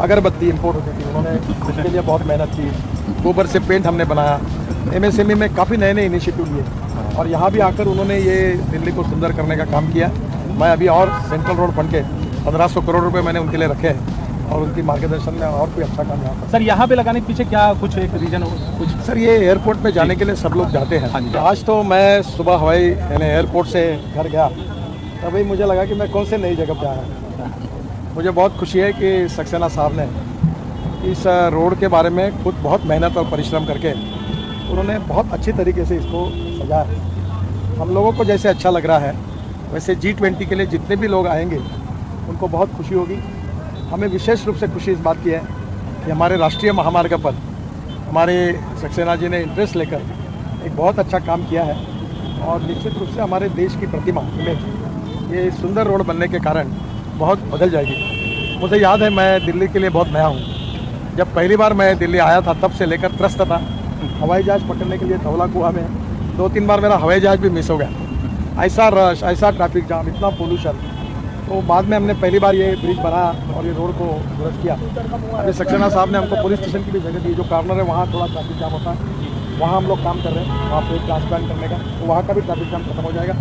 अगरबत्ती इम्पोर्ट होती थी उन्होंने इसके लिए बहुत मेहनत की। गोबर से पेंट हमने बनाया। एमएसएमई में काफ़ी नए नए इनिशिएटिव लिए। और यहाँ भी आकर उन्होंने ये दिल्ली को सुंदर करने का काम किया। मैं अभी और सेंट्रल रोड फंड के 1500 करोड़ रुपए मैंने उनके लिए रखे हैं और उनकी मार्गदर्शन में और कोई अच्छा काम यहाँ सर यहाँ पे लगाने के पीछे क्या कुछ एक रीजन हो? कुछ सर ये एयरपोर्ट पे जाने के लिए सब लोग जाते हैं। हाँ आज तो मैं सुबह हवाई यानी एयरपोर्ट से घर गया। तभी मुझे लगा कि मैं कौन से नई जगह पे आया मुझे बहुत खुशी है कि सक्सेना साहब ने इस रोड के बारे में खुद बहुत मेहनत और परिश्रम करके उन्होंने बहुत अच्छी तरीके से इसको सजाया हम लोगों को जैसे अच्छा लग रहा है, वैसे जी ट्वेंटी के लिए जितने भी लोग आएँगे, उनको बहुत खुशी होगी। हमें विशेष रूप से खुशी इस बात की है कि हमारे राष्ट्रीय महामार्ग पर हमारे सक्सेना जी ने इंटरेस्ट लेकर एक बहुत अच्छा काम किया है और निश्चित रूप से हमारे देश की प्रतिमा इमेज ये सुंदर रोड बनने के कारण बहुत बदल जाएगी। मुझे याद है, मैं दिल्ली के लिए बहुत नया हूँ। जब पहली बार मैं दिल्ली आया था, तब से लेकर त्रस्त था। हवाई जहाज़ पकड़ने के लिए धौला कुआ में दो तीन बार मेरा हवाई जहाज़ भी मिस हो गया। ऐसा रश ऐसा ट्रैफ़िक जाम इतना पोल्यूशन तो बाद में हमने पहली बार ये ब्रिज बनाया और ये रोड को दुरुस्त किया। अभी सक्सेना साहब ने हमको पुलिस स्टेशन की भी जगह दी, जो कार्नर है, वहाँ थोड़ा ट्रैफ़िक जाम होता। है वहाँ हम लोग काम कर रहे हैं, वहाँ पे ट्रांसप्लांट करने का। तो वहाँ का भी ट्रैफ़िक जाम खत्म हो जाएगा।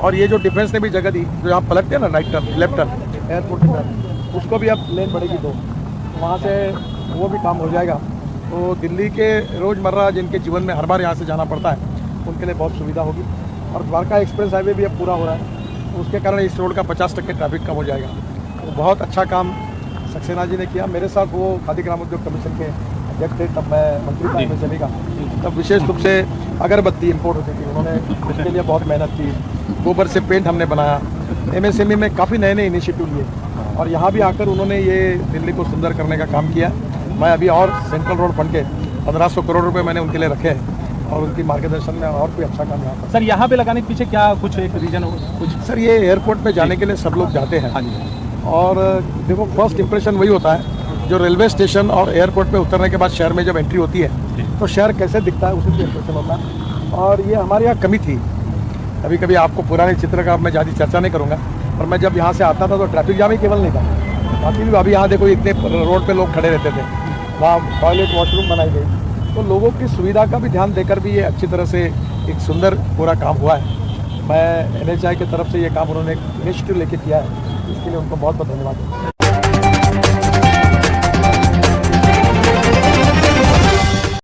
और ये जो डिफेंस ने भी जगह दी, जो यहाँ पलटते हैं ना right turn left turn airport की तरफ़ उसको भी अब लेन बढ़ेगी दो वहाँ से वो भी काम हो जाएगा। तो दिल्ली के रोज़मर्रा जिनके जीवन में हर बार यहाँ से जाना पड़ता है, उनके लिए बहुत सुविधा होगी। और द्वारका एक्सप्रेस हाईवे भी अब पूरा हो रहा है। तो उसके कारण इस रोड का पचास टक्के ट्रैफ़िक कम हो जाएगा। तो बहुत अच्छा काम सक्सेना जी ने किया। मेरे साथ वो खादी ग्रामोद्योग कमीशन के अध्यक्ष थे, तब मैं मंत्री था में चलेगा तब विशेष रूप से अगरबत्ती इम्पोर्ट होती थी। उन्होंने इसके लिए बहुत मेहनत की। गोबर से पेंट हमने बनाया। एमएसएमई में काफ़ी नए नए इनिशिएटिव लिए। और यहाँ भी आकर उन्होंने ये दिल्ली को सुंदर करने का काम किया। मैं अभी और सेंट्रल रोड फंड के 1500 करोड़ रुपये मैंने उनके लिए रखे हैं और उनकी मार्गदर्शन में और कोई अच्छा काम यहाँ सर यहाँ पे लगाने के पीछे क्या कुछ एक रीजन हो? कुछ सर ये एयरपोर्ट पे जाने के लिए सब लोग जाते हैं। हाँ जी। और देखो फ़र्स्ट इंप्रेशन वही होता है। जो रेलवे स्टेशन और एयरपोर्ट पे उतरने के बाद शहर में जब एंट्री होती है तो शहर कैसे दिखता है उसी से इंप्रेशन होता है। और ये हमारे यहाँ कमी थी। कभी कभी आपको पुराने चित्र का मैं ज़्यादा चर्चा नहीं करूँगा और मैं जब यहाँ से आता था तो ट्रैफ़िक जाम ही केवल नहीं था। बाकी भी अभी यहाँ देखो इतने रोड पर लोग खड़े रहते थे, वहाँ टॉयलेट वॉशरूम बनाई गई। तो लोगों की सुविधा का भी ध्यान देकर भी ये अच्छी तरह से एक सुंदर पूरा काम हुआ है। मैं एनएचआई की तरफ़ से ये काम उन्होंने इनिशिएटिव लेके किया है, इसके लिए उनको बहुत बहुत धन्यवाद।